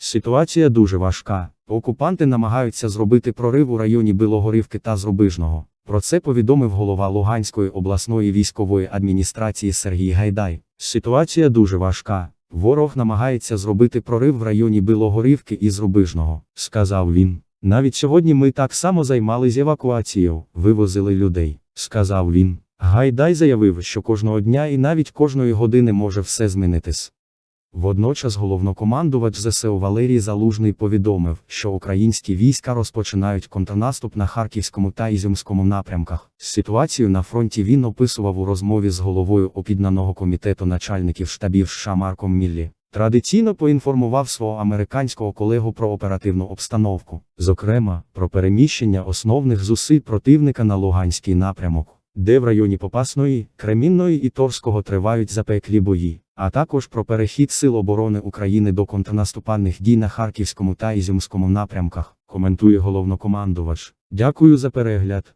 Ситуація дуже важка. Окупанти намагаються зробити прорив у районі Білогорівки та Зрубижного. Про це повідомив голова Луганської обласної військової адміністрації Сергій Гайдай. Ситуація дуже важка. Ворог намагається зробити прорив в районі Білогорівки і Зрубижного, сказав він. Навіть сьогодні ми так само займались евакуацією, вивозили людей, сказав він. Гайдай заявив, що кожного дня і навіть кожної години може все змінитись. Водночас головнокомандувач ЗСУ Валерій Залужний повідомив, що українські війська розпочинають контрнаступ на Харківському та Ізюмському напрямках. Ситуацію на фронті він описував у розмові з головою об'єднаного комітету начальників штабів США Марком Міллі. Традиційно поінформував свого американського колегу про оперативну обстановку, зокрема, про переміщення основних зусиль противника на Луганський напрямок, де в районі Попасної, Кремінної і Торського тривають запеклі бої, а також про перехід Сил оборони України до контрнаступальних дій на Харківському та Ізюмському напрямках, коментує головнокомандувач. Дякую за перегляд.